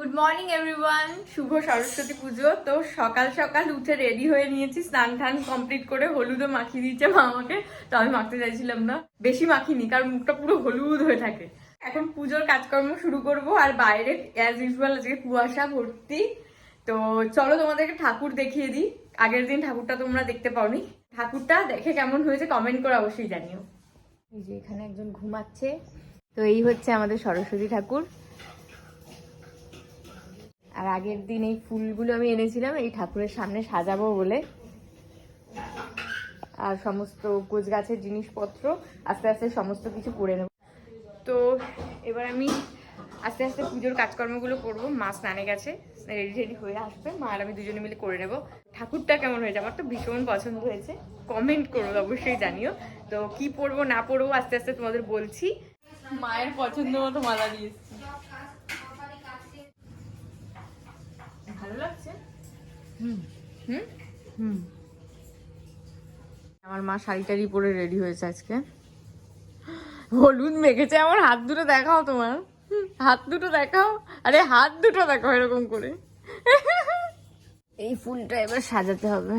Good morning everyone শুভ সরস্বতী পুজো। তো সকাল সকাল উঠে রেডি হয়ে নিয়েছি। স্নান টান কমপ্লিট করে হলুদও মাখিয়ে দিয়েছে মা আমাকে। তো আমি মাখতে চাইছিলাম না। বেশি মাখিনি, কারণ মুখটা পুরো হলুদ হয়ে থাকে। এখন পুজোর কাজকর্ম শুরু করব আর বাইরে অ্যাজ ইউজুয়াল আজকে কুয়াশা ভর্তি। তো চলো তোমাদেরকে ঠাকুর দেখিয়ে দিই। আগের দিন ঠাকুরটা তোমরা দেখতে পাওনি। ঠাকুরটা দেখে কেমন হয়েছে কমেন্ট করে অবশ্যই জানিও। এই যে এখানে একজন ঘুমাচ্ছে। তো এই হচ্ছে আমাদের সরস্বতী ঠাকুর। আর আগের দিন এই ফুলগুলো আমি এনেছিলাম, এই ঠাকুরের সামনে সাজাবো বলে। আর সমস্ত গোছ গাছের জিনিসপত্র আস্তে আস্তে সমস্ত কিছু করে নেব। তো এবার আমি আস্তে আস্তে পুজোর কাজকর্মগুলো করব। মা স্নানে গেছে, রেডি রেডি হয়ে আসবে। মা আর আমি দুজনে মিলে করে নেব। ঠাকুরটা কেমন হয়েছে? আমার তো ভীষণ পছন্দ হয়েছে। কমেন্ট করো, অবশ্যই জানিও। তো কি পরবো, না পরবো, আস্তে আস্তে তোমাদের বলছি। মায়ের পছন্দ মতো মালা দিয়ে ভালো লাগছে? হুম। হুম? আমার মা শাড়ি টাড়ি পরে রেডি হয়েছে আজকে। হলুদ মেখেছে আমার হাত দুটো দেখাও তোমার। হাত দুটো দেখাও আরে হাত দুটো দেখাও এরকম করে। এই ফুলটা এবার সাজাতে হবে।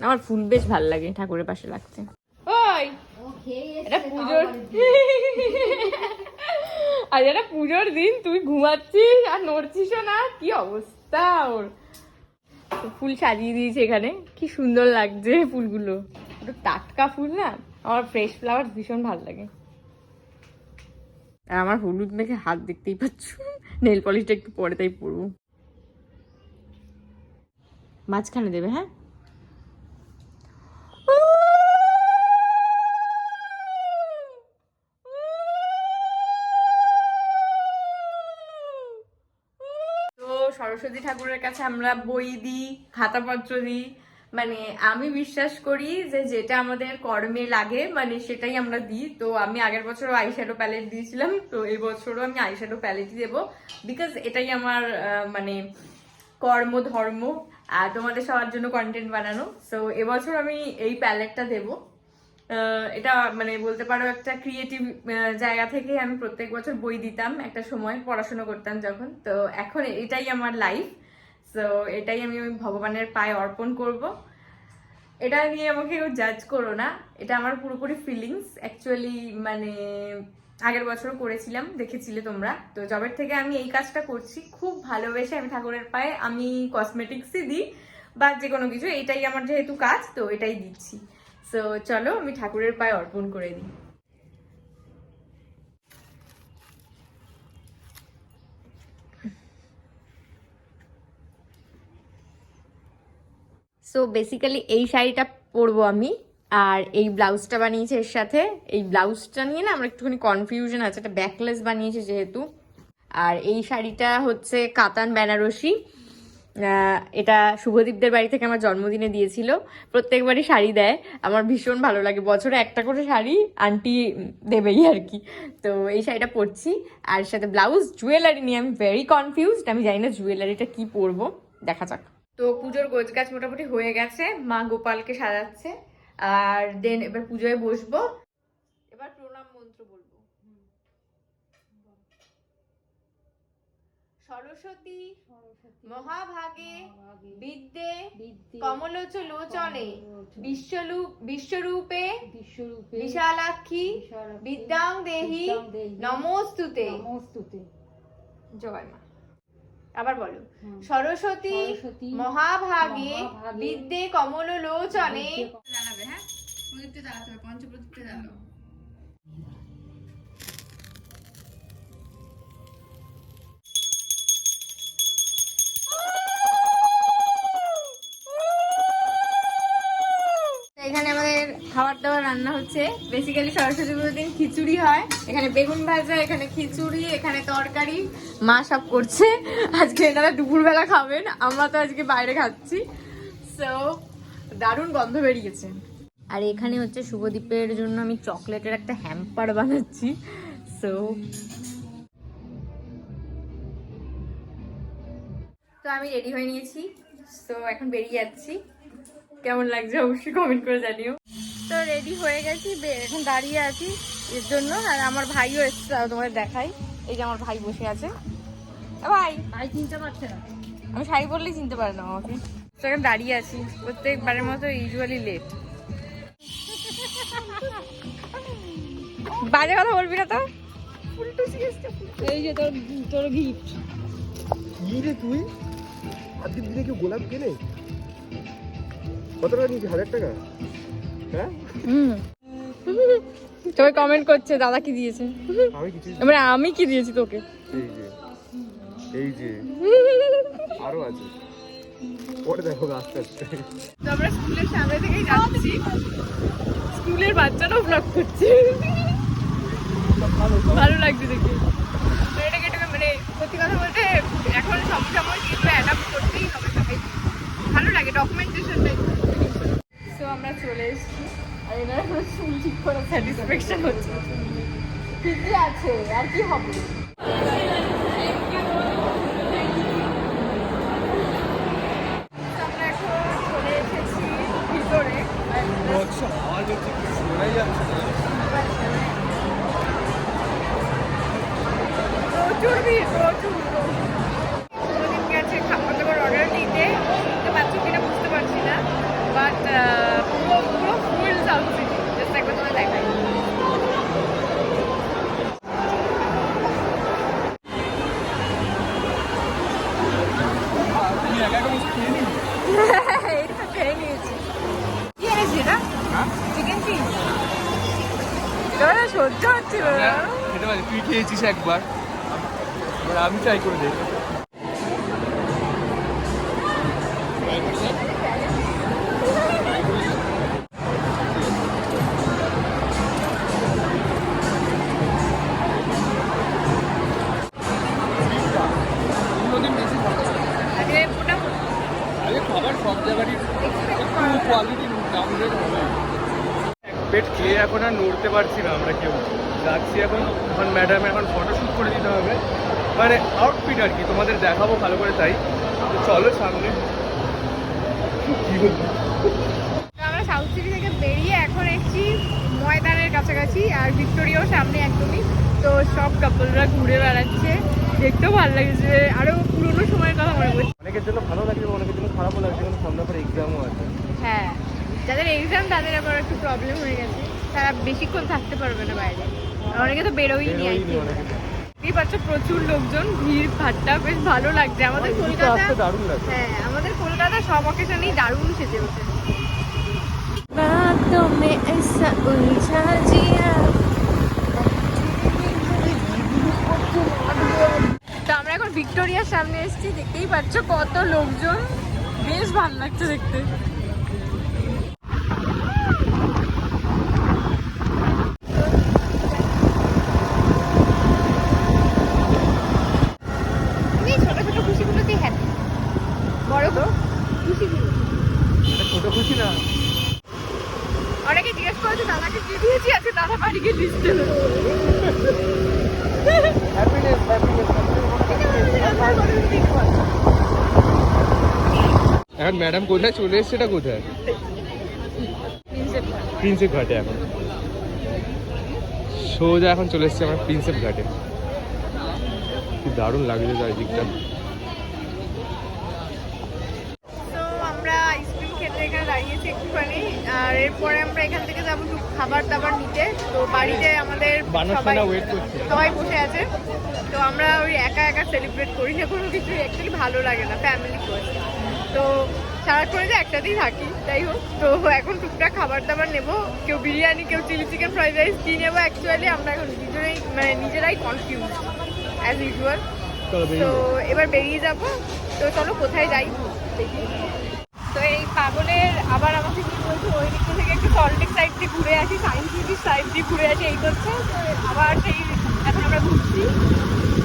আমার ফুল বেশ ভালো লাগে ঠাকুরের পাশে লাগতে ওই! এটা পুজোর আজ এটা পুজোর দিন তুই ঘুমাচ্ছিস আর নড়ছিস না কি অবস্থা? ওর ফুল সাজিয়ে দিয়েছে এখানে। কি সুন্দর লাগছে ফুলগুলো। একটু টাটকা ফুল না? আমার ফ্রেশ ফ্লাওয়ার ভীষণ ভালো লাগে। আর আমার হলুদ মেখে হাত দেখতেই পাচ্ছ। নেল পলিশটা একটু পরে তাই পরবো। মাঝখানে দেবে হ্যাঁ তো সরস্বতী ঠাকুরের কাছে আমরা বই দিই, খাতাপত্র দিই। মানে আমি বিশ্বাস করি যে যেটা আমাদের কর্মে লাগে মানে সেটাই আমরা দিই। তো আমি আগের বছরও আইশ্যাডো প্যালেট দিয়েছিলাম, তো এই বছরও আমি আইশ্যাডো প্যালেটই দেবো। বিকজ এটাই আমার মানে কর্ম, ধর্ম আর তোমাদের সবার জন্য কন্টেন্ট বানানো। সো এবছর আমি এই প্যালেটটা দেবো। এটা মানে বলতে পারো একটা ক্রিয়েটিভ জায়গা থেকে আমি প্রত্যেক বছর বই দিতাম, একটা সময় পড়াশোনা করতাম যখন। তো এখন এটাই আমার লাইফ সো এটাই আমি ওই ভগবানের পায়ে অর্পণ করব। এটা নিয়ে আমাকে কেউ জাজ করো না, এটা আমার পুরোপুরি ফিলিংস অ্যাকচুয়ালি মানে আগের বছরও করেছিলাম, দেখেছিলে তোমরা। তো জবের থেকে আমি এই কাজটা করছি, খুব ভালোবেসে আমি ঠাকুরের পায়ে আমি কসমেটিক্সই দিই, বা যে কোনো কিছু, এটাই আমার যেহেতু কাজ, তো এটাই দিচ্ছি। সো চলো আমি ঠাকুরের পায়ে অর্পণ করে দিই। সো বেসিক্যালি এই শাড়িটা পরবো আমি, আর এই ব্লাউজটা বানিয়েছে এর সাথে। এই ব্লাউজটা নিয়ে না আমার একটুখানি কনফিউশন আছে, এটা ব্যাকলেস বানিয়েছে যেহেতু। আর এই শাড়িটা হচ্ছে কাতান বেনারসি। এটা শুভদীপদের বাড়ি থেকে আমার জন্মদিনে দিয়েছিল। প্রত্যেকবারই শাড়ি দেয়। আমার ভীষণ ভালো লাগে। বছরে একটা করে শাড়ি আন্টি দেবেই আর কি। তো এই শাড়িটা পরছি। আর সাথে ব্লাউজ, জুয়েলারি নিয়ে আমি ভেরি কনফিউজড আমি জানি না জুয়েলারিটা কি পরবো। দেখা যাক। তো পুজোর গোছ গাছ মোটামুটি হয়ে গেছে। মা গোপালকে সাজাচ্ছে। আর দেন এবার পুজোয় বসবো এবার প্রণাম মন্ত্র বলব সরস্বতী মহাভাগে বিদ্যে কমলোচ লোচনে বিশ্বরূপ বিশ্বরূপে বিশ্বরূপে বিশালাক্ষী বিদ্যাং দেহি নমস্তুতে। নমস্তুতে। জয় মা। আবার বলো। সরস্বতী সরস্বতী মহাভাগে মহাভাগে বিদ্যে কমল লোচনে জানাবে হ্যাঁ? প্রদীপটা জ্বালাতে হবে পঞ্চপ্রদীপটা জ্বালাও। এখানে আমাদের খাবার দাবার রান্না হচ্ছে। বেসিক্যালি সরস্বতী পুজোর দিন খিচুড়ি হয়। এখানে বেগুন ভাজা, এখানে খিচুড়ি, এখানে তরকারি। মা সব করছে। আজকে এনারা দুপুরবেলা খাবেন। আমরা তো আজকে বাইরে খাচ্ছি। সো দারুণ গন্ধ বেরিয়েছে। আর এখানে হচ্ছে শুভদীপের জন্য আমি চকলেটের একটা হ্যাম্পার বানাচ্ছি। সো তো আমি রেডি হয়ে নিয়েছি। সো এখন বেরিয়ে যাচ্ছি। কেমন লাগছে অবশ্যই কমেন্ট করে জানিও। তো রেডি হয়ে গেছি বে- এখন দাঁড়িয়ে আছি এর জন্য আর আমার ভাইও এসছে তাও তোমাদের দেখাই। এই যে আমার ভাই বসে আছে। ভাই! ভাই চিনতে পারছে না। আমি শাড়ি পরলেই চিনতে পারে না আমাকে। সেখানে দাঁড়িয়ে আছি প্রত্যেকবারের মতো ইউজুয়ালি লেট বাজে কথা বলবি না তো? এই যে তোর তোর গিফট কি রে তুই? আজকের দিনে কেউ গোলাপ কেনে? কত টাকা নিয়েছি? হাজার টাকা? হ্যাঁ? সবাই কমেন্ট করছে দাদা কি দিয়েছে? আমি কিছু মানে আমি কি দিয়েছি তোকে? এই যে এই যে আরও আছে। পরে দেখো আস্তে আস্তে আমরা স্কুলের সামনে থেকেই যাচ্ছি। স্কুলের বাচ্চারাও ব্লগ করছে। ভালো লাগছে দেখে। এটাকে এটাকে মানে সত্যি কথা বলতে এখন সমসাময়িক কিন্তু অ্যাডাপ্ট করতেই হবে সবাই ভালো লাগে ডকুমেন্টেশনটাই তো আমরা চলে এসেছি। আর এনারা চুল ঠিক করে স্যাটিসফ্যাকশন হচ্ছে। ঠিকই আছে। আর কি হবে? খেয়েছিস একবার। আমি ট্রাই করে দেখি। খাবার সব জায়গারই একটু কোয়ালিটি ডাউনগ্রেড হবে পেট খেয়ে এখন আর নড়তে পারছি না আমরা কেউ। যাচ্ছি এখন এখন ম্যাডাম এখন ফটোশ্যুট করে দিতে হবে। মানে আউটফিট আর কি তোমাদের দেখাবো ভালো করে তাই। তো চলো সামনে। কি আমরা সাউথ সিটি থেকে বেরিয়ে এখন এসেছি ময়দানের কাছাকাছি আর ভিক্টোরিয়াও সামনে একদমই। তো সব কাপলরা ঘুরে বেড়াচ্ছে। দেখতেও ভালো লাগছে। আরও পুরোনো সময়ের কথা মনে পড়ছে। অনেকের জন্য ভালো লাগবে অনেকের জন্য খারাপও লাগছে কারণ সামনে পরে এক্সামও আছে। হ্যাঁ। যাদের এক্সাম তাদের আবার একটু প্রবলেম হয়ে গেছে তারা বেশিক্ষণ থাকতে পারবে না বাইরে আর অনেকে তো বেরোই নি আর বেরোয়নি কি অনেকে। এই পাচ্ছ প্রচুর লোকজন ভিড় ভাট্টা বেশ ভালো লাগছে আমাদের এদিকে কলকাতা আসতে দারুণ লাগছে হ্যাঁ আমাদের কলকাতা সব অকেশনেই দারুণ সেজে ওঠে बातों में ऐसा उलझा जिया তো আমরা এখন ভিক্টোরিয়ার সামনে এসেছি দেখতেই পাচ্ছ কত লোকজন বেশ ভালো লাগছে দেখতে তো? এটা ছোট খুশি না? অনেকে জিজ্ঞেস করেছে দাদাকে কি দিয়েছি? দাদা লিস্ট দেবে। হ্যাপিনেস হ্যাপিনেস এখন ম্যাডাম কোথায়? চলে এসছে এটা কোথায়? প্রিন্সেপ ঘাটে এখন। সোজা এখন চলে এসছে আমার প্রিন্সেপ ঘাটে। কি দারুণ লাগছে চারিদিকটা তো আমরা আইসক্রিম খেতে এখানে দাঁড়িয়েছি একটুখানি আর এরপরে আমরা এখান থেকে যাব খাবার দাবার নিতে। তো বাড়িতে আমাদের সবাই সবাই বসে আছে। তো আমরা ওই একা একা সেলিব্রেট করি না কোনো কিছু অ্যাকচুয়ালি ভালো লাগে না ফ্যামিলি ফার্স্ট তো সারাক্ষণে যে একসাথেই থাকি যাই হোক। তো এখন টুকটাক খাবার দাবার নেব। কেউ বিরিয়ানি কেউ চিলি চিকেন ফ্রাইড রাইস কি নেব অ্যাকচুয়ালি আমরা এখন নিজেরাই মানে নিজেরাই কনফিউজ অ্যাজ ইউজুয়াল তো এবার বেরিয়ে যাব। তো চলো কোথায় যাই? দেখি। তো এই পাগলের আবার আমাকে কি বলছে? ওই দিক থেকে একটু সল্টিক সাইড দিয়ে ঘুরে আসি সায়েন্স সাইড দিয়ে ঘুরে আসি, এই করছে। তো আবার সেই, এখন আমরা ঘুরছি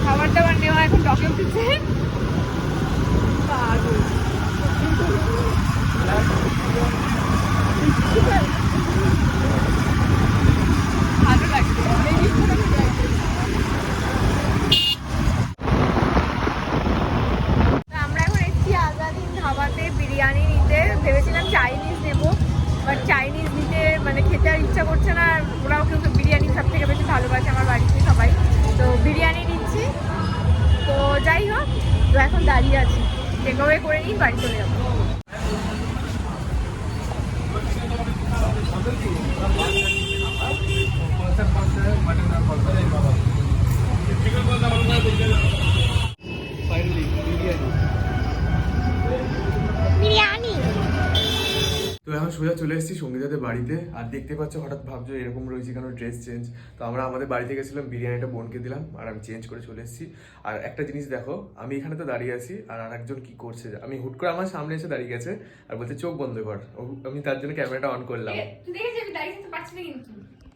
খাবার দাবার নেওয়া এখন ডকে উঠেছে পাগল ভালো লাগছে বেরিয়ে পড়ে যাই তো আমরা এখন এসেছি আজাদিন ধাবাতে বিরিয়ানি নিতে ভেবেছিলাম চাইনিজ নেব বাট চাইনিজ নিতে মানে খেতে আর ইচ্ছা করছে না, আর ওরাও কিন্তু বিরিয়ানি সব থেকে বেশি ভালোবাসে আমার বাড়িতে সবাই। তো বিরিয়ানি নিচ্ছি। তো যাই হোক, তো এখন দাঁড়িয়ে আছি। টেক ওয়ে করে নিই, বাড়ি চলে যাব। তো এখন সোজা চলে এসেছি সঙ্গীতাদের বাড়িতে। আর দেখতে পাচ্ছ হঠাৎ ভাবছ এরকম রয়েছে কেন ড্রেস চেঞ্জ তো আমরা আমাদের বাড়িতে গেছিলাম বিরিয়ানিটা বোনকে দিলাম আর আমি চেঞ্জ করে চলে এসেছি। আর একটা জিনিস দেখো আমি এখানে তো দাঁড়িয়ে আছি আর আরেকজন কি করছে আমি হুট করে আমার সামনে এসে দাঁড়িয়ে গেছে আর বলছে চোখ বন্ধ কর। ও- আমি তার জন্য ক্যামেরাটা অন করলাম।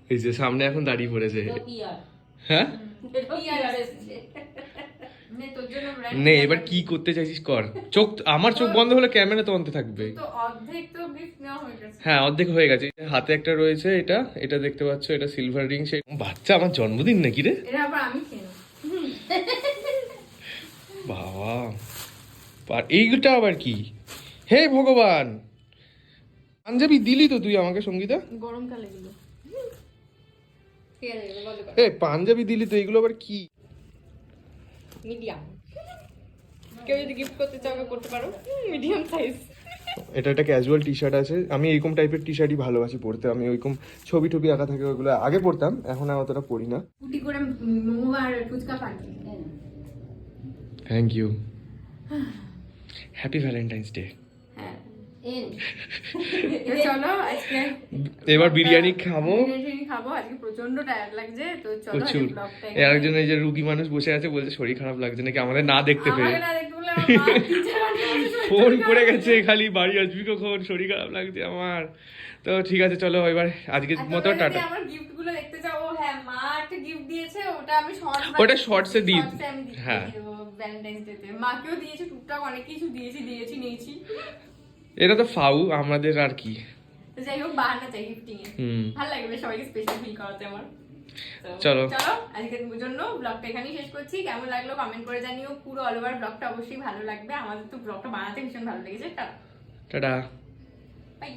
এই যে সামনে এখন দাঁড়িয়ে পড়েছে। হ্যাঁ? নে, এবার কি করতে চাইছিস কর। চোখ আমার চোখ বন্ধ হলে ক্যামেরা তো অন্ত থাকবে। হয়ে অর্ধেক হয়ে গেছে। হাতে একটা রয়েছে এটা এটা দেখতে পাচ্ছ এটা সিলভার রিং সে বাচ্চা আমার জন্মদিন নাকি রে। বাবা। এইটা আবার কি? হে ভগবান! পাঞ্জাবি দিলি তো তুই আমাকে সঙ্গীতা? গরমকালে এ পাঞ্জাবি দিলি তো এগুলো আবার কি? মিডিয়াম কেউ যদি গিফট করতে চাও কেউ করতে পারো। মিডিয়াম সাইজ এটা একটা ক্যাজুয়াল টি শার্ট আছে। আমি এরকম টাইপের টি শার্টই ভালোবাসি পরতে আমি ওইরকম ছবি টবি আঁকা থাকে ওইগুলো আগে পড়তাম এখন আর অতটা পড়ি না। কুটি করে মোমো আর ফুচকা পানি thank you happy Valentine's day চলো আজকে এবার বিরিয়ানি খাব। বিরিয়ানি খাব আজকে প্রচণ্ড টায়ার্ড লাগছে তো চলো প্রচুর। আজকে এই যে রুগী মানুষ বসে আছে বলছে শরীর খারাপ লাগছে নাকি? আমাদের না দেখতে পেয়ে। ফোন করে গেছে খালি বাড়ি আসবি কখন? শরীর খারাপ লাগছে আমার। তো ঠিক আছে চলো এবার আজকের মতো টাটা। আমার গিফট দেখতে চাও হ্যাঁ মা একটা গিফট দিয়েছে ওটা আমি শর্ট ওটা এ দিই। হ্যাঁ। হ্যাঁ ভ্যালেন্টাইন্স ডে তে। মাকেও দিয়েছে টুকটাক অনেক কিছু দিয়েছি দিয়েছি নিয়েছি। এটা তো ফাউ আমাদের আর কি। যাই হোক বাহানা চাই গিফটিং এ। ভালো লাগবে সবাইকে স্পেশাল ফিল করাতে আমার। চলো। চলো আজকের জন্য ব্লগটা এখানেই শেষ করছি। কেমন লাগল কমেন্ট করে জানিও। পুরো অল ওভার ব্লগটা অবশ্যই ভালো লাগবে। আমাদের তো ব্লগটা বানাতে ভীষণ ভালো লেগেছে। Tata tata. বাই